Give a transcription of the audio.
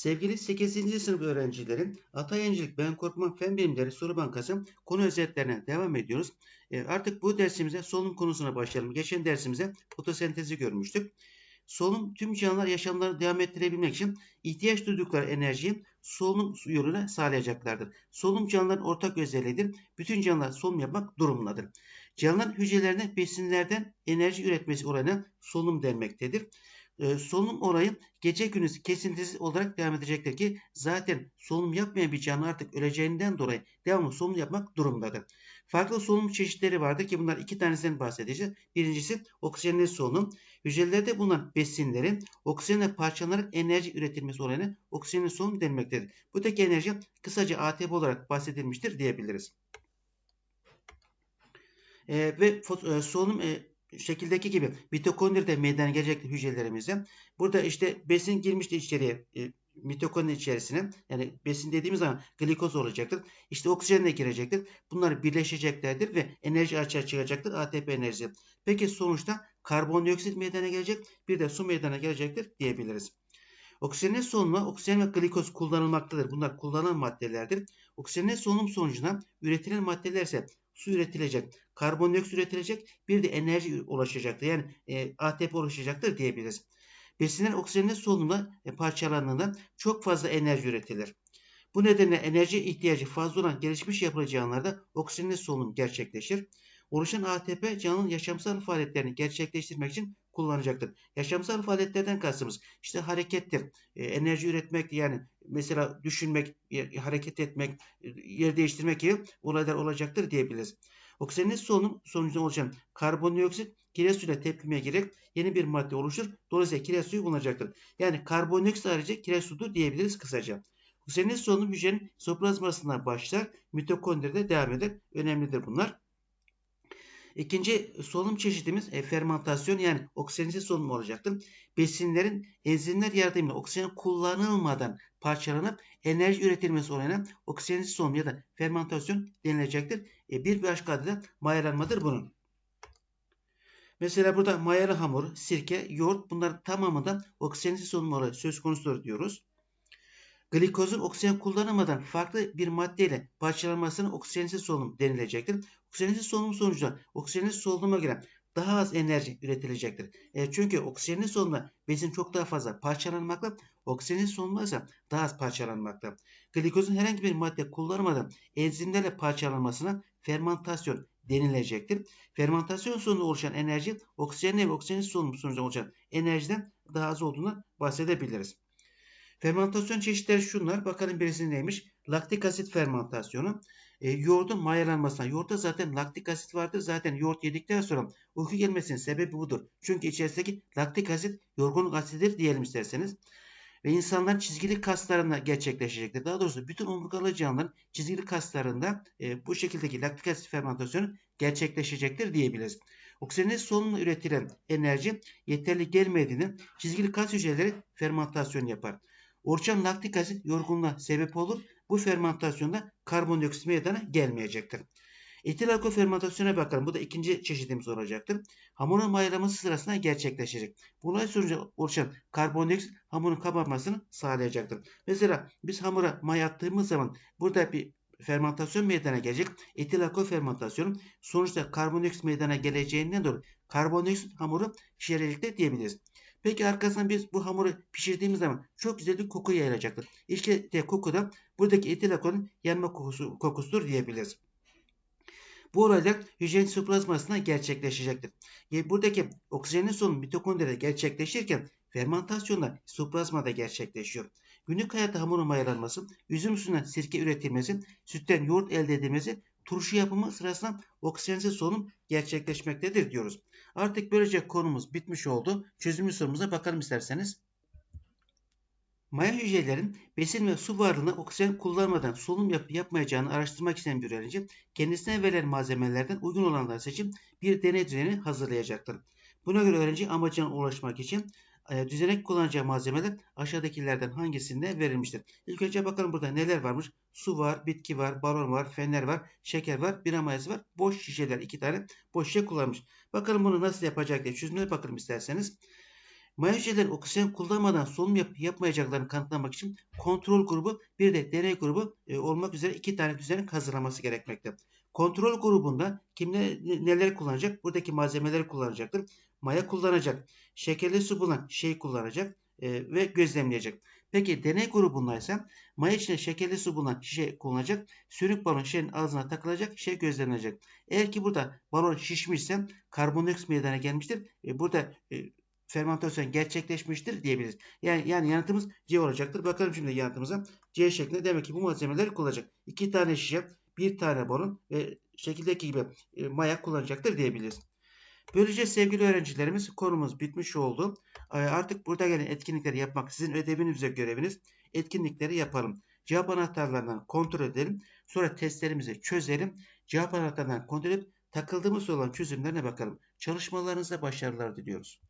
Sevgili 8. sınıf öğrencilerin Atayancılık Ben Korkmam Fen Bilimleri Soru Bankası konu özetlerine devam ediyoruz. E, artık bu dersimize solunum konusuna başlayalım. Geçen dersimize fotosentezi görmüştük. Solunum tüm canlılar yaşamlarını devam ettirebilmek için ihtiyaç duydukları enerjiyi solunum yoluyla sağlayacaklardır. Solunum canlıların ortak özelliğidir. Bütün canlılar solunum yapmak durumundadır. Canlıların hücrelerine besinlerden enerji üretmesi oranına solunum denmektedir e, solunum olayı gece gündüz kesintisiz olarak devam edecektir ki zaten solunum yapmayan bir canlı artık öleceğinden dolayı devamlı solunum yapmak durumundadır. Farklı solunum çeşitleri vardır ki bunlar iki tanesinden bahsedeceğiz. Birincisi oksijenli solunum. Hücrelerde bulunan besinlerin oksijenle parçalanarak enerji üretilmesi olayına oksijenli solunum denmektedir. Bu tek enerji kısaca ATP olarak bahsedilmiştir diyebiliriz. E, ve e, solunum e, şekildeki gibi mitokondri de meydana gelecek hücrelerimizde. Burada işte besin girmişti içeriye e, mitokondri içerisine. Yani besin dediğimiz zaman glikoz olacaktır. İşte oksijen de girecektir. Bunlar birleşeceklerdir ve enerji açığa çıkacaktır. ATP enerjisi. Peki sonuçta karbondioksit meydana gelecek. Bir de su meydana gelecektir diyebiliriz. Oksijenin solunuma oksijen ve glikoz kullanılmaktadır. Bunlar kullanılan maddelerdir. Oksijenin solunum sonucunda üretilen maddeler ise su üretilecek, karbondioksit üretilecek, bir de enerji ulaşacaktır. Yani e, ATP oluşacaktır diyebiliriz. Besinler oksijenin solunumda e, parçalandığında çok fazla enerji üretilir. Bu nedenle enerji ihtiyacı fazla olan gelişmiş yapılı canlılarda oksijenli solunum gerçekleşir. Oluşan ATP canlının yaşamsal faaliyetlerini gerçekleştirmek için kullanacaktır. Yaşamsal faaliyetlerden kastımız işte harekettir, e, enerji üretmek yani mesela düşünmek, e, hareket etmek, e, yer değiştirmek gibi olaylar olacaktır diyebiliriz. Oksijenin solunum sonucunda oluşan karbondioksit kireç suyla tepkimeye girerek yeni bir madde oluşur. Dolayısıyla kireç suyu bulunacaktır. Yani karbondioksit harici kireç sudur diyebiliriz kısaca. Oksijenin solunum hücrenin soplazmasından başlar, mitokondride devam eder. Önemlidir bunlar. İkinci solunum çeşidimiz e, fermentasyon yani oksijenize solunum olacaktır. Besinlerin enzimler yardımıyla oksijen kullanılmadan parçalanıp enerji üretilmesi olayına oksijenize solunum ya da fermentasyon denilecektir. E, bir başka adı da mayalanmadır bunun. Mesela burada mayalı hamur, sirke, yoğurt bunların tamamından oksijenize solunum olayı söz konusudur diyoruz. Glikozun oksijen kullanılmadan farklı bir maddeyle parçalanmasına oksijenize solunum denilecektir. Oksijenize solunum sonucunda oksijenize solunuma giren daha az enerji üretilecektir. E, çünkü oksijenli solunumda besin çok daha fazla parçalanmakta, oksijenli solunumda ise daha az parçalanmakta. Glikozun herhangi bir madde kullanmadan enzimlerle parçalanmasına fermentasyon denilecektir. Fermentasyon sonunda oluşan enerji oksijenli ve oksijenli solunum sonucunda oluşan enerjiden daha az olduğundan bahsedebiliriz. Fermentasyon çeşitleri şunlar. Bakalım birisi neymiş? Laktik asit fermentasyonu. E, yoğurdun mayalanmasına. Yoğurtta zaten laktik asit vardır. Zaten yoğurt yedikten sonra uyku gelmesinin sebebi budur. Çünkü içerisindeki laktik asit yorgunluk asididir diyelim isterseniz. Ve insanların çizgili kaslarında gerçekleşecektir. Daha doğrusu bütün omurgalı canlıların çizgili kaslarında e, bu şekildeki laktik asit fermentasyonu gerçekleşecektir diyebiliriz. Oksijenin solunumla üretilen enerji yeterli gelmediğinde çizgili kas hücreleri fermentasyon yapar. Oluşan laktik asit yorgunluğa sebep olur. Bu fermentasyonda karbondioksit meydana gelmeyecektir. Etil alkol fermentasyona bakalım. Bu da ikinci çeşidimiz olacaktır. Hamurun mayalaması sırasında gerçekleşecek. Bunun sonucu oluşan karbondioksit hamurun kabarmasını sağlayacaktır. Mesela biz hamura may attığımız zaman burada bir fermentasyon meydana gelecek. Etil alkol fermentasyonu sonuçta karbondioksit meydana geleceğinden dolayı karbondioksit hamuru pişirecektir diyebiliriz. Peki arkasından biz bu hamuru pişirdiğimiz zaman çok güzel bir koku yayılacaktır. İşte de koku da buradaki etil alkolün yanma kokusu, kokusudur diyebiliriz. Bu olaylar hücrenin sitoplazmasında gerçekleşecektir. Yani buradaki oksijenin sonu mitokondride gerçekleşirken fermentasyonda sitoplazmada gerçekleşiyor. Günlük hayatta hamurun mayalanması, üzüm suyundan sirke üretilmesi, sütten yoğurt elde edilmesi, turşu yapımı sırasında oksijensiz solunum gerçekleşmektedir diyoruz. Artık böylece konumuz bitmiş oldu. Çözümlü sorumuza bakalım isterseniz. Maya hücrelerin besin ve su varlığına oksijen kullanmadan solunum yap yapmayacağını araştırmak isteyen bir öğrenci kendisine verilen malzemelerden uygun olanları seçip bir deney düzeni hazırlayacaktır. Buna göre öğrenci amacına ulaşmak için e, kullanacağı malzemeler aşağıdakilerden hangisinde verilmiştir? İlk önce bakalım burada neler varmış. Su var, bitki var, balon var, fener var, şeker var, bira mayası var. Boş şişeler iki tane boş şişe kullanmış. Bakalım bunu nasıl yapacak diye çözümüne bakalım isterseniz. Maya hücreleri oksijen kullanmadan solunum yap yapmayacaklarını kanıtlamak için kontrol grubu bir de deney grubu e, olmak üzere iki tane düzenek hazırlaması gerekmekte. Kontrol grubunda kim ne, neleri kullanacak? Buradaki malzemeleri kullanacaktır. Maya kullanacak. Şekerli su bulunan şey kullanacak e, ve gözlemleyecek. Peki deney grubunda ise maya içinde şekerli su bulunan şişe kullanacak. Sürük balon şişenin ağzına takılacak. Şişe gözlemlenecek. Eğer ki burada balon şişmişse karbondioksit meydana gelmiştir. E, burada e, fermentasyon gerçekleşmiştir diyebiliriz. Yani, yani yanıtımız C olacaktır. Bakalım şimdi yanıtımıza. C şeklinde demek ki bu malzemeleri kullanacak. İki tane şişe, bir tane balon ve şekildeki gibi e, maya kullanacaktır diyebiliriz. Böylece sevgili öğrencilerimiz konumuz bitmiş oldu. E, artık burada gelen etkinlikleri yapmak sizin ödeviniz ve göreviniz. Etkinlikleri yapalım. Cevap anahtarlarından kontrol edelim. Sonra testlerimizi çözelim. Cevap anahtarlarından kontrol edip takıldığımız olan çözümlerine bakalım. Çalışmalarınızda başarılar diliyoruz.